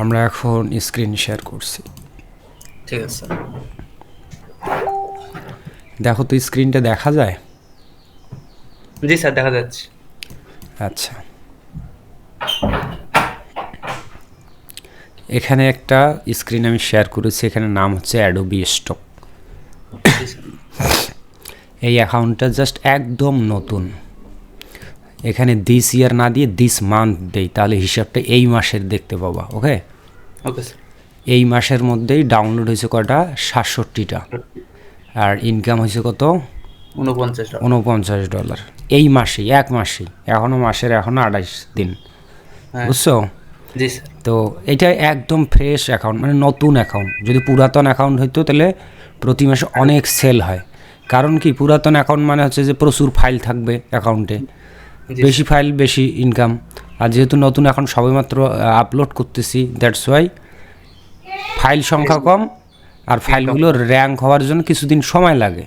আমরা এখন screen share করছি। ঠিক আছে। স্যার দেখো তো স্ক্রিনটা দেখা যায়? জি স্যার দেখা যাচ্ছে। আচ্ছা। এখানে একটা স্ক্রিন আমি শেয়ার করেছি এখানে নাম হচ্ছে অ্যাডোবি স্টক এই অ্যাকাউন্টটা জাস্ট একদম নতুন। এখানে দিস ইয়ার না দিয়ে দিস মান্থ দেই তাহলে হিসাবটা এই মাসের দেখতে পাবা ওকে ওকে এই মাসের মধ্যেই ডাউনলোড হয়েছে কটা সাতষট্টিটা। আর ইনকাম হয়েছে কত? উনপঞ্চাশ ডলার এই মাসেই এক মাসেই এখনও মাসের এখনও আঠাইশ দিন। হ্যাঁ। বুঝছ? তো এটা একদম ফ্রেশ অ্যাকাউন্ট মানে নতুন অ্যাকাউন্ট যদি পুরাতন অ্যাকাউন্ট হইতো তাহলে প্রতি মাসে অনেক সেল হয়। কারণ কি পুরাতন অ্যাকাউন্ট মানে হচ্ছে যে প্রচুর ফাইল থাকবে অ্যাকাউন্টে বেশি ফাইল বেশি ইনকাম আর যেহেতু নতুন এখন সবেমাত্র আপলোড করতেছি দ্যাটস ওয়াই ফাইল সংখ্যা কম আর ফাইলগুলো র্যাঙ্ক হওয়ার জন্য কিছুদিন সময় লাগে।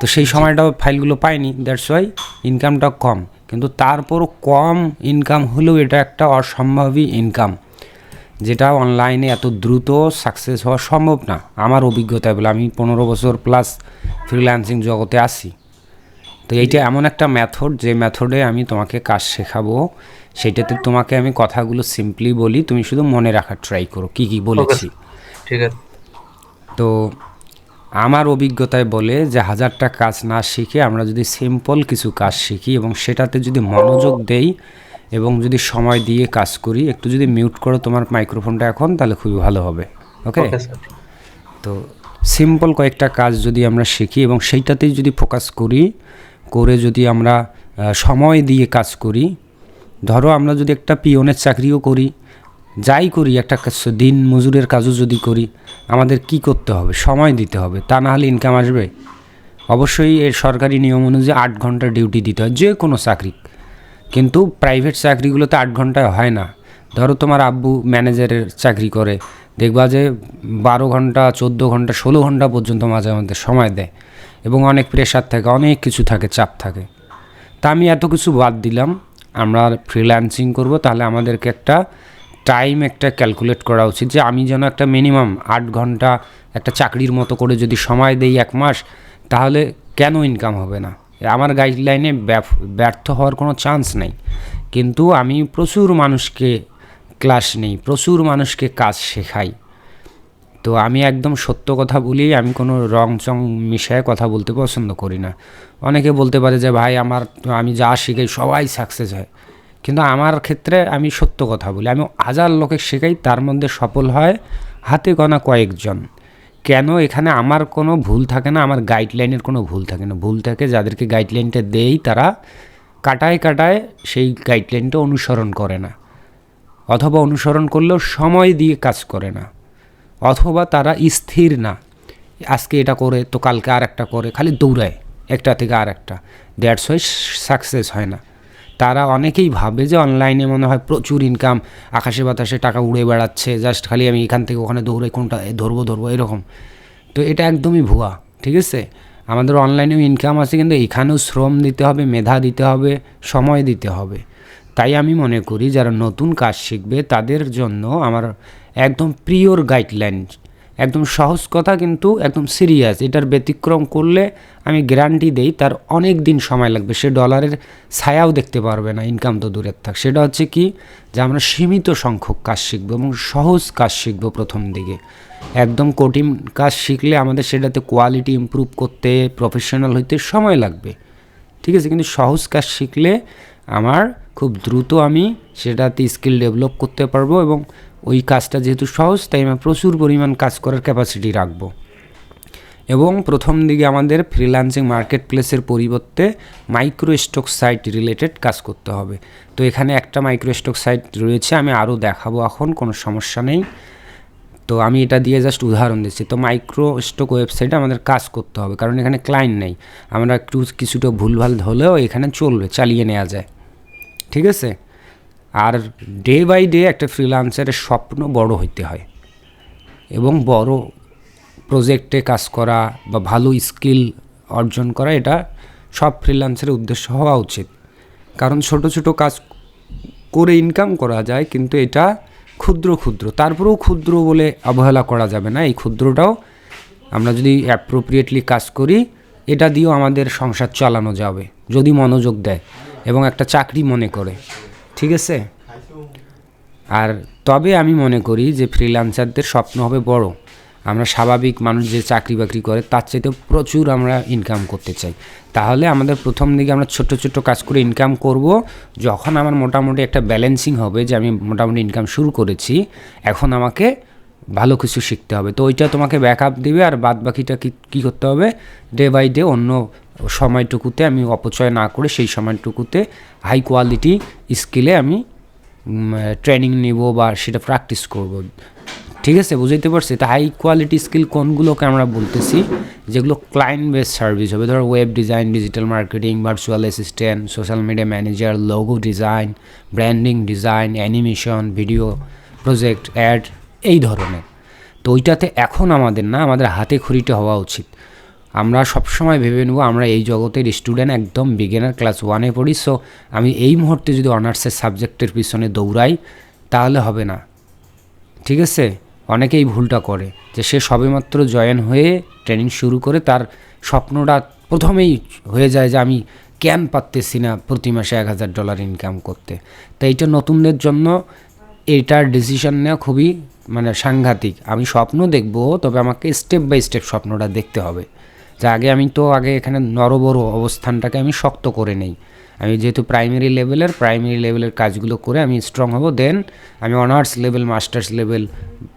তো সেই সময়টাও ফাইলগুলো পাইনি দ্যাটস ওয়াই ইনকামটা কম। কিন্তু তারপরও কম ইনকাম হলেও এটা একটা অসম্ভবই ইনকাম যেটা অনলাইনে এত দ্রুত সাকসেস হওয়া সম্ভব না আমার অভিজ্ঞতায় বলে। আমি পনেরো বছর প্লাস ফ্রিল্যান্সিং জগতে আসি তো এইটা এমন একটা মেথড যে মেথডে আমি তোমাকে কাজ শেখাবো। সেটাতে তোমাকে আমি কথাগুলো সিম্পলি বলি তুমি শুধু মনে রাখার ট্রাই করো কি কি বলেছি। ঠিক আছে। তো আমার অভিজ্ঞতায় বলে যে হাজারটা কাজ না শিখে আমরা যদি সিম্পল কিছু কাজ শিখি এবং সেটাতে যদি মনোযোগ দেই এবং যদি সময় দিয়ে কাজ করি একটু যদি মিউট করো তোমার মাইক্রোফোনটা এখন তাহলে খুবই ভালো হবে। ওকে ওকে তো সিম্পল কয়েকটা কাজ যদি আমরা শিখি এবং সেইটাতেই যদি ফোকাস করি করে যদি আমরা সময় দিয়ে কাজ করি, ধরো আমরা যদি একটা পিয়নের চাকরিও করি, যাই করি, একটা দিন মজুরের কাজও যদি করি, আমাদের কি করতে হবে? সময় দিতে হবে, তা না হলে ইনকাম আসবে? অবশ্যই এর সরকারি নিয়ম অনুযায়ী আট ঘণ্টা ডিউটি দিতে হয়, যে কোনো চাকরি। কিন্তু প্রাইভেট চাকরিগুলোতে আট ঘন্টায় হয় না। ধরো তোমার আব্বু ম্যানেজারের চাকরি করে, দেখবা যে বারো ঘণ্টা, চোদ্দ ঘণ্টা, ষোলো ঘণ্টা পর্যন্ত মাঝে মধ্যে সময় দেয়। এবং অনেক প্রেশার থাকে, অনেক কিছু থাকে, চাপ থাকে। তা আমি এত কিছু বাদ দিলাম, আমরা ফ্রিল্যান্সিং করব, তাহলে আমাদেরকে একটা টাইম একটা ক্যালকুলেট করা উচিত যে আমি যেন একটা মিনিমাম আট ঘণ্টা একটা চাকরির মতো করে যদি সময় দেই এক মাস, তাহলে কেন ইনকাম হবে না? আমার গাইডলাইনে ব্যর্থ হওয়ার কোনো চান্স নেই। কিন্তু আমি প্রচুর মানুষকে ক্লাস নেই, প্রচুর মানুষকে কাজ শেখাই। তো আমি একদম সত্য কথা বলি আমি কোনো রং চং মিশায় কথা বলতে পছন্দ করি না। অনেকে বলতে পারে যে, ভাই, আমার আমি যা শিখাই সবাই সাকসেস হয়। কিন্তু আমার ক্ষেত্রে আমি সত্য কথা বলি। আমি হাজার লোকে শেখাই, তার মধ্যে সফল হয় হাতে গোনা কয়েকজন। কেন? এখানে আমার কোনো ভুল থাকে না, আমার গাইডলাইনের কোনো ভুল থাকে না। ভুল থাকে যাদেরকে গাইডলাইনটা দেই, তারা কাটায় কাটায় সেই গাইডলাইনটা অনুসরণ করে না। অথবা অনুসরণ করলেও সময় দিয়ে কাজ করে না। অথবা তারা স্থির না। আজকে এটা করে, তো কালকে আর একটা করে, খালি দৌড়ায়। একটা থেকে আর একটা দ্যাটস ওয়াই সাকসেস হয় না। তারা অনেকেই ভাবে যে অনলাইনে মনে হয় প্রচুর ইনকাম আকাশে বাতাসে টাকা উড়ে বেড়াচ্ছে জাস্ট খালি আমি এখান থেকে ওখানে দৌড়ে কোনটা ধরবো ধরবো, এরকম। তো এটা একদমই ভুয়া, ঠিক আছে? আমাদের অনলাইনেও ইনকাম আছে, কিন্তু এখানেও শ্রম দিতে হবে, মেধা দিতে হবে, সময় দিতে হবে। তাই আমি মনে করি, যারা নতুন কাজ শিখবে, তাদের জন্য আমার একদম প্রিয়র গাইডলাইন একদম সহজ কথা কিন্তু একদম সিরিয়াস এটার ব্যতিক্রম করলে আমি গ্যারান্টি দেই তার অনেক দিন সময় লাগবে, সে ডলারের ছায়াও দেখতে পারবে না ইনকাম তো দূরের থাক। সেটা হচ্ছে কি যে আমরা সীমিত সংখ্যক কাজ শিখব এবং সহজ কাজ শিখব প্রথম দিকে। একদম কঠিন কাজ শিখলে আমাদের সেটাতে কোয়ালিটি ইমপ্রুভ করতে প্রফেশনাল হইতে সময় লাগবে। ঠিক আছে, কিন্তু সহজ কাজ শিখলে আমার খুব দ্রুত আমি সেটাতে স্কিল ডেভেলপ করতে পারব এবং ওই কাজটা যেহেতু সহজ, তাই আমি প্রচুর পরিমাণ কাজ করার ক্যাপাসিটি রাখব। এবং প্রথম দিকে আমাদের ফ্রিল্যান্সিং মার্কেট প্লেসের পরিবর্তে মাইক্রো স্টক সাইট রিলেটেড কাজ করতে হবে। তো এখানে একটা মাইক্রো স্টক সাইট রয়েছে, আমি আরও দেখাবো এখন, কোনো সমস্যা নেই। তো আমি এটা দিয়ে জাস্ট উদাহরণ দিচ্ছি। তো মাইক্রো স্টক ওয়েবসাইটে আমাদের কাজ করতে হবে, কারণ এখানে ক্লায়েন্ট নেই। আমরা একটু কিছুটা ভুলভাল হলেও এখানে চলবে, চালিয়ে নেওয়া যায়। ঠিক আছে? আর ডে বাই ডে একটা ফ্রিলান্সারের স্বপ্ন বড় হইতে হয় এবং বড় প্রজেক্টে কাজ করা বা ভালো স্কিল অর্জন করা, এটা সব ফ্রিল্যান্সের উদ্দেশ্য হওয়া উচিত। কারণ ছোট ছোট কাজ করে ইনকাম করা যায়, কিন্তু এটা ক্ষুদ্র ক্ষুদ্র। তারপরেও ক্ষুদ্র বলে অবহেলা করা যাবে না। এই ক্ষুদ্রটাও আমরা যদি অ্যাপ্রোপ্রিয়েটলি কাজ করি, এটা দিয়েও আমাদের সংসার চালানো যাবে, যদি মনোযোগ দেয় এবং একটা চাকরি মনে করে। ঠিক আছে? আর তবে আমি মনে করি যে ফ্রিল্যান্সারদের স্বপ্ন হবে বড়। আমরা স্বাভাবিক মানুষ যে চাকরি বাকরি করে, তার চাইতে প্রচুর আমরা ইনকাম করতে চাই। তাহলে আমাদের প্রথম দিকে আমরা ছোট ছোট কাজ করে ইনকাম করব। যখন আমার মোটামুটি একটা ব্যালেন্সিং হবে যে আমি মোটামুটি ইনকাম শুরু করেছি, এখন আমাকে ভালো কিছু শিখতে হবে। তো ওইটা তোমাকে ব্যাক আপ দেবে আর বাদ বাকিটা কী কী করতে হবে? ডে বাই ডে অন্য সময়টুকুতে আমি অপচয় না করে সেই সময়টুকুতে হাই কোয়ালিটি স্কিলে আমি ট্রেনিং নিব বা সেটা প্র্যাকটিস করব। ঠিক আছে, বুঝাইতে পারছি? তা হাই কোয়ালিটি স্কিল কোনগুলোকে আমরা বলতেছি? যেগুলো ক্লায়েন্ট বেস সার্ভিস হবে। ধরো web design digital marketing virtual assistant social media manager logo design branding design animation video project ad এই ধরনের। তো ওইটাতে এখন আমাদের না, আমাদের হাতে খড়িতে হওয়া উচিত। আমরা সবসময় ভেবে নেব আমরা এই জগতের স্টুডেন্ট একদম বিগিনার ক্লাস ওয়ানে পড়ি সো আমি এই মুহূর্তে যদি অনার্সের সাবজেক্টের পিছনে দৌড়াই, তাহলে হবে না। ঠিক আছে? অনেকেই ভুলটা করে, যে সে সবেমাত্র জয়েন হয়ে ট্রেনিং শুরু করে, তার স্বপ্নটা প্রথমেই হয়ে যায় যে আমি কেন পারতেছি না প্রতি মাসে এক হাজার ডলার ইনকাম করতে। তো এইটা নতুনদের জন্য এটার ডিসিশন নেওয়া খুবই মানে সাংঘাতিক। আমি স্বপ্ন দেখব, তবে আমাকে স্টেপ বাই স্টেপ স্বপ্নটা দেখতে হবে। যে আগে আমি তো আগে এখানে নরবড় অবস্থানটাকে আমি শক্ত করে নেই। আমি যেহেতু প্রাইমারি লেভেলের প্রাইমারি লেভেলের কাজগুলো করে আমি স্ট্রং হব দেন আমি অনার্স লেভেল মাস্টার্স লেভেল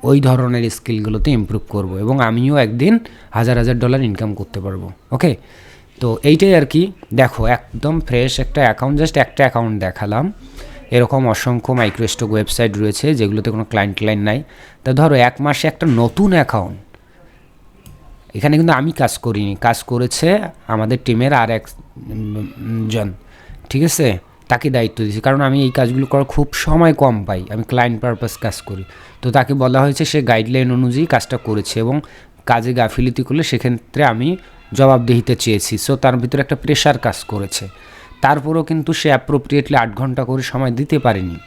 ওই ধরনের স্কিলগুলোতে ইমপ্রুভ করব এবং আমিও একদিন হাজার হাজার ডলার ইনকাম করতে পারব ওকে তো এইটাই আর কি। দেখো, একদম ফ্রেশ একটা অ্যাকাউন্ট জাস্ট একটা অ্যাকাউন্ট দেখালাম। এরকম অসংখ্য মাইক্রোস্টক ওয়েবসাইট রয়েছে যেগুলোতে কোনো ক্লায়েন্ট ক্লায়েন্ট নাই। তা ধরো, এক মাসে একটা নতুন অ্যাকাউন্ট এখানে কিন্তু আমি কাজ করিনি, কাজ করেছে আমাদের টিমের আর এক জন, ঠিক আছে? তাকে দায়িত্ব দিয়েছি, কারণ আমি এই কাজগুলো করার খুব সময় কম পাই, আমি ক্লায়েন্ট পারপাস কাজ করি। তো তাকে বলা হয়েছে সে গাইডলাইন অনুযায়ী কাজটা করেছে এবং কাজে গাফিলিতি করলে সেক্ষেত্রে আমি জবাবদিহিতে চেয়েছি। সো তার ভিতরে একটা প্রেশার কাজ করেছে। তারপরেও কিন্তু সে অ্যাপ্রোপ্রিয়েটলি আট ঘণ্টা করে সময় দিতে পারেনি।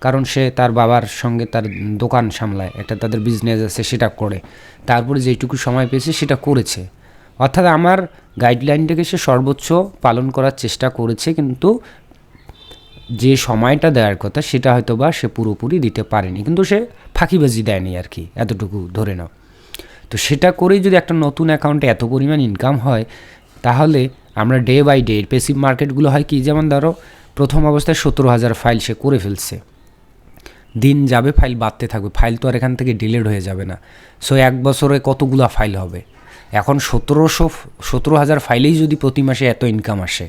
কারণ সে তার বাবার সঙ্গে তার দোকান সামলায়, একটা তাদের বিজনেস আছে, সেটা করে। তারপরে যেটুকু সময় পেয়েছে, সেটা করেছে। অর্থাৎ আমার গাইডলাইনটাকে সে সর্বোচ্চ পালন করার চেষ্টা করেছে, কিন্তু যে সময়টা দেওয়ার কথা, সেটা হয়তো বা সে পুরোপুরি দিতে পারেনি। কিন্তু সে ফাঁকিবাজি দেয়নি আর কি, এতটুকু ধরে নাও। তো সেটা করেই যদি একটা নতুন অ্যাকাউন্টে এত পরিমাণ ইনকাম হয়, তাহলে আমরা ডে বাই ডে পেসিভ মার্কেটগুলো হয় কি, যেমন ধরো, প্রথম অবস্থায় সতেরো হাজার ফাইল সে করে ফেলছে। দিন যাবে ফাইল বাড়তে থাকবে। ফাইল তো আর এখান থেকে ডিলেট হয়ে যাবে না। সো এক বছরে কতগুলো ফাইল হবে? এখন সতেরোশো, সতেরো হাজার ফাইলেই যদি প্রতি মাসে এত ইনকাম আসে,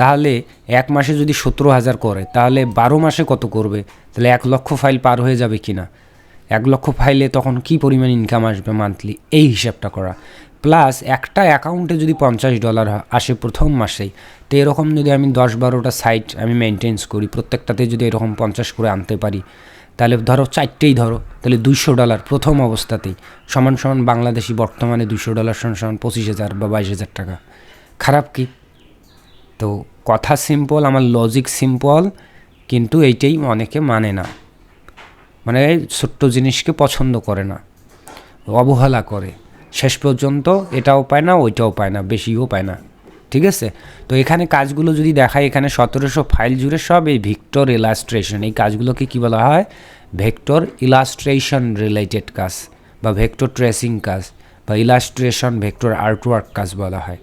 তাহলে এক মাসে যদি সতেরো হাজার করে, তাহলে বারো মাসে কত করবে? তাহলে এক লক্ষ ফাইল পার হয়ে যাবে কি না এক লক্ষ ফাইলে তখন কি পরিমাণ ইনকাম আসবে মান্থলি এই হিসাবটা করা। প্লাস একটা অ্যাকাউন্টে যদি পঞ্চাশ ডলার আসে প্রথম মাসেই, তো এরকম যদি আমি দশ বারোটা সাইট আমি মেনটেন্স করি, প্রত্যেকটাতে যদি এরকম পঞ্চাশ করে আনতে পারি তাহলে ধরো চারটেই ধরো, তাহলে দুইশো ডলার প্রথম অবস্থাতেই। সমান সমান বাংলাদেশি বর্তমানে দুশো ডলার, সমান সমান পঁচিশ হাজার বা বাইশ হাজার টাকা। খারাপ কি? তো কথা সিম্পল আমার লজিক সিম্পল কিন্তু এইটাই অনেকে মানে না। মানে ছোট্ট জিনিসকে পছন্দ করে না। অবহেলা করে। শেষ পর্যন্ত এটাও পায় না, ওইটাও পায় না, বেশিও পায় না। ঠিক আছে? তো এখানে কাজগুলো যদি দেখায় এখানে সতেরোশো ফাইল জুড়ে সব এই ভিক্টর ইলাস্ট্রেশন এই কাজগুলোকে কী বলা হয়? ভেক্টর ইলাস্ট্রেশন রিলেটেড কাজ বা ভেক্টর ট্রেসিং কাজ বা ইলাস্ট্রেশন ভেক্টর আর্টওয়ার্ক কাজ বলা হয়।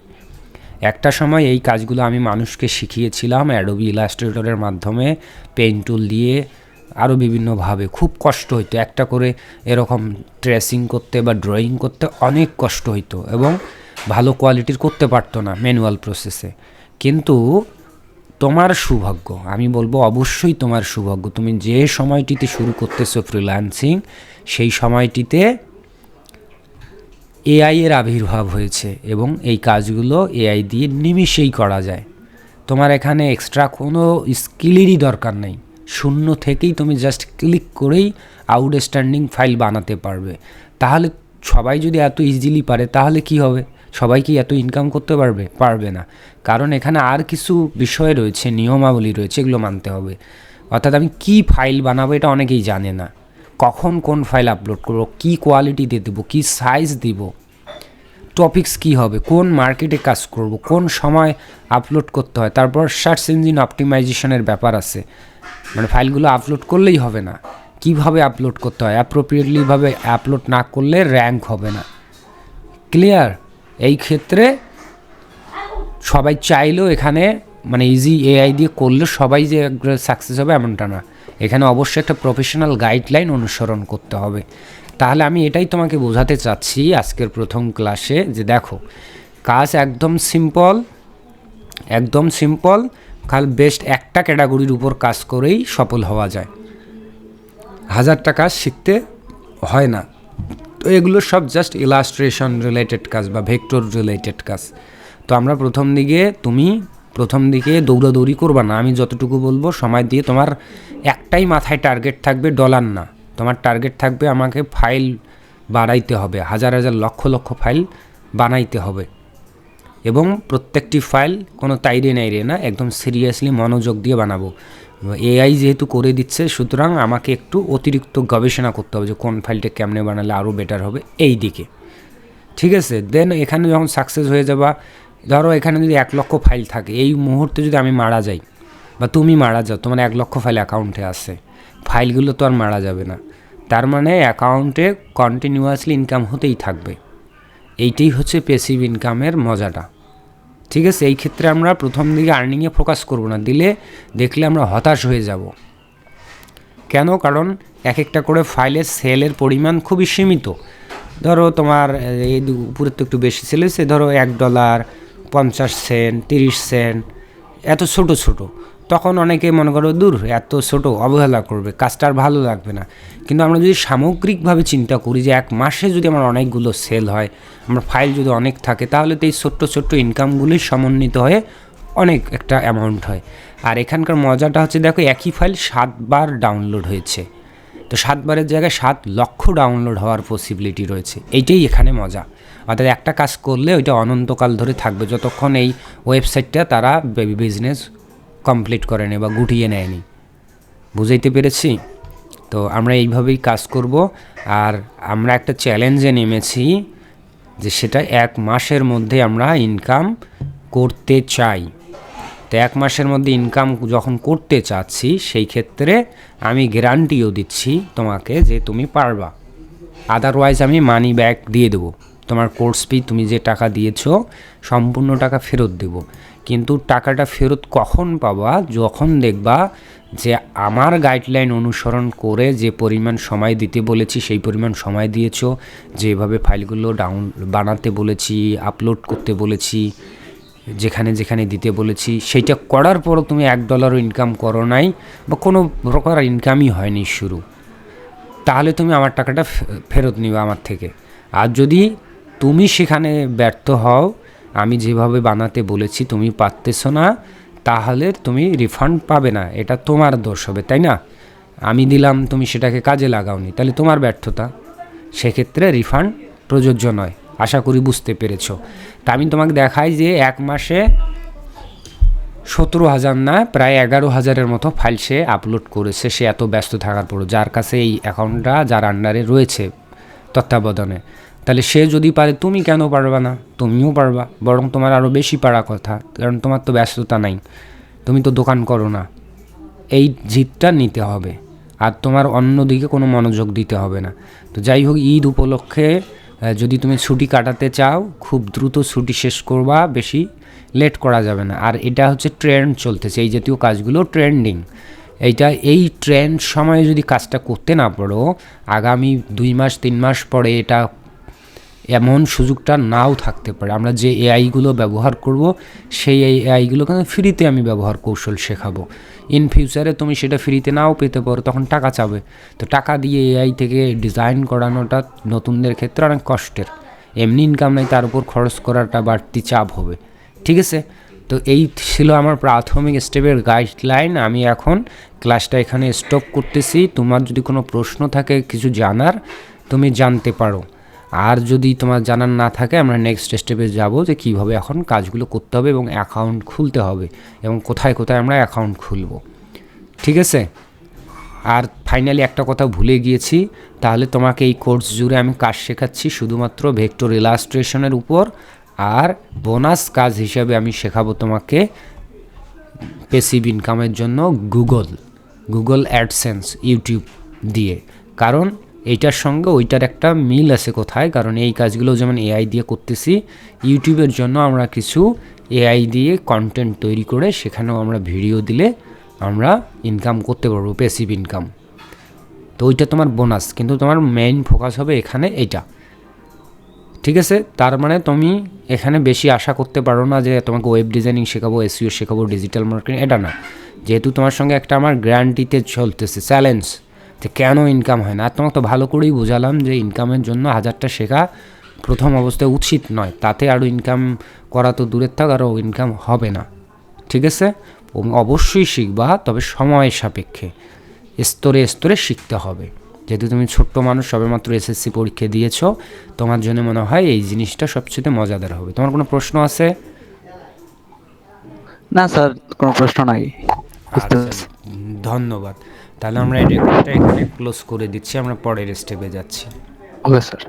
একটা সময় এই কাজগুলো আমি মানুষকে শিখিয়েছিলাম অ্যাডোবি ইলাস্ট্রেটরের মাধ্যমে পেন টুল দিয়ে আরও বিভিন্নভাবে। খুব কষ্ট হইতো, একটা করে এরকম ট্রেসিং করতে বা ড্রয়িং করতে অনেক কষ্ট হইতো এবং ভালো কোয়ালিটির করতে পারতো না ম্যানুয়াল প্রসেসে কিন্তু তোমার সৌভাগ্য, আমি বলব অবশ্যই তোমার সৌভাগ্য, তুমি যে সময়টিতে শুরু করতেছো ফ্রিল্যান্সিং সেই সময়টিতে এআই এর আবির্ভাব হয়েছে এবং এই কাজগুলো এআই দিয়ে নিমিষেই করা যায়। তোমার এখানে এক্সট্রা কোনো স্কিলেরই দরকার নেই। শূন্য থেকেই তুমি জাস্ট ক্লিক করেই আউটস্ট্যান্ডিং ফাইল বানাতে পারবে। তাহলে সবাই যদি এত ইজিলি পারে, তাহলে কি হবে? সবাই কি এত ইনকাম করতে পারবে পারবে না। কারণ এখানে আর কিছু বিষয় রয়েছে, নিয়মাবলী রয়েছে, এগুলো মানতে হবে। অর্থাৎ আমি কি ফাইল বানাবো এটা অনেকেই জানে না। কখন কোন ফাইল আপলোড করব, কী কোয়ালিটি দিয়ে দেবো, কী সাইজ দিব টপিকস কী হবে, কোন মার্কেটে কাজ করব, কোন সময় আপলোড করতে হয়, তারপর সার্চ ইঞ্জিন অপটিমাইজেশনের ব্যাপার আছে। মানে ফাইলগুলো আপলোড করলেই হবে না। কীভাবে আপলোড করতে হয় অ্যাপ্রোপ্রিয়েটলিভাবে আপলোড না করলে র্যাঙ্ক হবে না। ক্লিয়ার এই ক্ষেত্রে সবাই চাইলেও এখানে মানে ইজি এআই দিয়ে করলে সবাই যে সাকসেস হবে এমনটা না। এখানে অবশ্যই একটা প্রফেশনাল গাইডলাইন অনুসরণ করতে হবে। তাহলে আমি এটাই তোমাকে বোঝাতে চাচ্ছি আজকের প্রথম ক্লাসে যে দেখো কাজ একদম সিম্পল একদম সিম্পল কাল বেস্ট একটা ক্যাটাগরির উপর কাজ করেই সফল হওয়া যায়। হাজারটা কাজ শিখতে হয় না। এগুলো সব জাস্ট ইলাস্ট্রেশন রিলেটেড কাজ বা ভেক্টর রিলেটেড কাজ। তো আমরা প্রথম দিকে, তুমি প্রথম দিকে দৌড়াদৌড়ি করবা না। আমি যতটুকু বলব, সময় দিয়ে তোমার একটাই মাথায় টার্গেট থাকবে ডলার না। তোমার টার্গেট থাকবে আমাকে ফাইল বাড়াইতে হবে। হাজার হাজার লক্ষ লক্ষ ফাইল বানাইতে হবে। এবং প্রত্যেকটি ফাইল কোনো তাইরে নাইরে না, একদম সিরিয়াসলি মনোযোগ দিয়ে বানাবো। এআই যেহেতু করে দিচ্ছে, সুতরাং আমাকে একটু অতিরিক্ত গবেষণা করতে হবে যে কোন ফাইলটা কেমনে বানালে আরও বেটার হবে এই দিকে। ঠিক আছে? দেন এখানে যখন সাকসেস হয়ে যাবা, ধরো এখানে যদি এক লক্ষ ফাইল থাকে, এই মুহূর্তে যদি আমি মারা যাই, বা তুমি মারা যাও, তোমার এক লক্ষ ফাইল অ্যাকাউন্টে আছে, ফাইলগুলো তো আর মারা যাবে না। তার মানে অ্যাকাউন্টে কন্টিনিউয়াসলি ইনকাম হতেই থাকবে। এইটাই হচ্ছে পেসিভ ইনকামের মজাটা। ঠিক আছে, এই ক্ষেত্রে আমরা প্রথম দিকে আর্নিংয়ে ফোকাস করব না, দিলে দেখলে আমরা হতাশ হয়ে যাব। কেন? কারণ এক একটা করে ফাইলের সেলের পরিমাণ খুবই সীমিত। ধরো তোমার, এই উপরের তো একটু বেশি সেলেছে ধরো এক ডলার পঞ্চাশ সেন্ট তিরিশ সেন্ট এত ছোট ছোট। তখন অনেকে মনে করো, দূর, এত ছোট, অবহেলা করবে কাজটা আর ভালো লাগবে না। কিন্তু আমরা যদি সামগ্রিকভাবে চিন্তা করি যে, এক মাসে যদি আমার অনেকগুলো সেল হয়, আমার ফাইল যদি অনেক থাকে, তাহলে তো এই ছোট্ট ছোট্ট ইনকামগুলি সমন্বিত হয়ে অনেক একটা অ্যামাউন্ট হয়। আর এখানকার মজাটা হচ্ছে, দেখো, একই ফাইল সাতবার ডাউনলোড হয়েছে। তো সাতবারের জায়গায় সাত লক্ষ ডাউনলোড হওয়ার পসিবিলিটি রয়েছে। এইটাই এখানে মজা। অর্থাৎ একটা কাজ করলে ওইটা অনন্তকাল ধরে থাকবে। যতক্ষণ এই ওয়েবসাইটটা তারা বিজনেস কমপ্লিট করেনি বা গুটিয়ে নেয়নি। বুঝাইতে পেরেছি? তো আমরা এইভাবেই কাজ করব। আর আমরা একটা চ্যালেঞ্জে নেমেছি যে সেটা এক মাসের মধ্যে আমরা ইনকাম করতে চাই। তো এক মাসের মধ্যে ইনকাম যখন করতে চাচ্ছি, সেই ক্ষেত্রে আমি গ্যারান্টিও দিচ্ছি তোমাকে যে তুমি পারবা। আদারওয়াইজ আমি মানি ব্যাক দিয়ে দেবো। তোমার কোর্স ফি তুমি যে টাকা দিয়েছ, সম্পূর্ণ টাকা ফেরত দেব। কিন্তু টাকাটা ফেরত কখন পাবা? যখন দেখবা যে আমার গাইডলাইন অনুসরণ করে যে পরিমাণ সময় দিতে বলেছি, সেই পরিমাণ সময় দিয়েছ। যেভাবে ফাইলগুলো ডাউন বানাতে বলেছি আপলোড করতে বলেছি, যেখানে যেখানে দিতে বলেছি, সেইটা করার পরও তুমি এক ডলারও ইনকাম করো নাই বা কোনো প্রকার ইনকামই হয়নি শুরু। তাহলে তুমি আমার টাকাটা ফেরত নিবে আমার থেকে। আর যদি তুমি সেখানে ব্যর্থ হও। আমি যেভাবে বানাতে বলেছি তুমি পারতেছো না, তাহলে তুমি রিফান্ড পাবে না। এটা তোমার দোষ হবে, তাই না? আমি দিলাম, তুমি সেটাকে কাজে লাগাওনি, তাহলে তোমার ব্যর্থতা। সেক্ষেত্রে রিফান্ড প্রযোজ্য নয়। আশা করি বুঝতে পেরেছ। তা আমি তোমাকে দেখাই যে এক মাসে সতেরো হাজার না, প্রায় এগারো হাজারের মতো ফাইল সে আপলোড করেছে। সে এত ব্যস্ত থাকার পরও, যার কাছে এই অ্যাকাউন্টটা যার আন্ডারে রয়েছে তত্ত্বাবধানে। তাহলে সে যদি পারে, তুমি কেন পারবা না? তুমিও পারবা, বরং তোমার আরও বেশি পারা কথা, কারণ তোমার তো ব্যস্ততা নাই। তুমি তো দোকান করো না। এই জিতটা নিতে হবে, আর তোমার অন্যদিকে কোনো মনোযোগ দিতে হবে না। তো যাই হোক, ঈদ উপলক্ষে যদি তুমি ছুটি কাটাতে চাও, খুব দ্রুত ছুটি শেষ করবা, বেশি লেট করা যাবে না। আর এটা হচ্ছে ট্রেন্ড চলতেছে, এই জাতীয় কাজগুলো ট্রেন্ডিং। এইটা, এই ট্রেন্ড সময়ে যদি কাজটা করতে না পারো, আগামী দুই মাস, তিন মাস পরে এটা এমন সুযোগটা নাও থাকতে পারে। আমরা যে এআইগুলো ব্যবহার করব, সেই এআইগুলো কিন্তু ফ্রিতে আমি ব্যবহার কৌশল শেখাবো। ইন ফিউচারে তুমি সেটা ফ্রিতে নাও পেতে পারো, তখন টাকা চাবে। তো টাকা দিয়ে এআই থেকে ডিজাইন করানোটা নতুনদের ক্ষেত্রে অনেক কষ্টের। এমনি ইনকাম নাই, তার উপর খরচ করাটা বাড়তি চাপ হবে। ঠিক আছে? তো এই ছিল আমার প্রাথমিক স্টেপের গাইডলাইন আমি এখন ক্লাসটা এখানে স্টপ করতেছি। তোমার যদি কোনো প্রশ্ন থাকে, কিছু জানার, তুমি জানতে পারো। আর যদি তোমার জানার না থাকে, আমরা নেক্সট স্টেপে যাব যে কীভাবে এখন কাজগুলো করতে হবে এবং অ্যাকাউন্ট খুলতে হবে এবং কোথায় কোথায় আমরা অ্যাকাউন্ট খুলব। ঠিক আছে? আর ফাইনালি একটা কথা ভুলে গিয়েছি, তাহলে তোমাকে এই কোর্স জুড়ে আমি কাজ শেখাচ্ছি শুধুমাত্র ভেক্টর ইলাস্ট্রেশনের উপর আর বোনাস কাজ হিসাবে আমি শেখাবো তোমাকে পেসিভ ইনকামের জন্য গুগল গুগল অ্যাডসেন্স ইউটিউব দিয়ে। কারণ এইটার সঙ্গে ওইটার একটা মিল আছে কোথায়? কারণ এই কাজগুলো যেমন এআই দিয়ে করতেছি ইউটিউবের জন্য আমরা কিছু এআই দিয়ে কন্টেন্ট তৈরি করে সেখানেও আমরা ভিডিও দিলে আমরা ইনকাম করতে পারব পেসিভ ইনকাম তো ওইটা তোমার বোনাস কিন্তু তোমার মেইন ফোকাস হবে এখানে এইটা। ঠিক আছে? তার মানে তুমি এখানে বেশি আশা করতে পারো না যে তোমাকে ওয়েব ডিজাইনিং শেখাবো এসিও শেখাবো ডিজিটাল মার্কেটিং এটা না। যেহেতু তোমার সঙ্গে একটা আমার গ্যারান্টিতে চলতেছে চ্যালেঞ্জ যে কেন ইনকাম হয় না? আর তোমাকে তো ভালো করেই বোঝালাম যে ইনকামের জন্য হাজারটা শেখা প্রথম অবস্থায় উচিত নয়। তাতে আরও ইনকাম করা তো দূরের থাক আরও ইনকাম হবে না। ঠিক আছে? অবশ্যই শিখবা তবে সময়ের সাপেক্ষে। স্তরে স্তরে শিখতে হবে। যেহেতু তুমি ছোট্ট মানুষ সবেমাত্র এসএসসি পরীক্ষা দিয়েছ তোমার জন্য মনে হয় এই জিনিসটা সবচেয়ে মজাদার হবে। তোমার কোনো প্রশ্ন আছে? না স্যার কোনো প্রশ্ন নাই। আচ্ছা, ধন্যবাদ। তাহলে আমরা এই রেকর্ডটা এখানে ক্লোজ করে দিচ্ছি আমরা পরের স্টেপে যাচ্ছি। Okay sir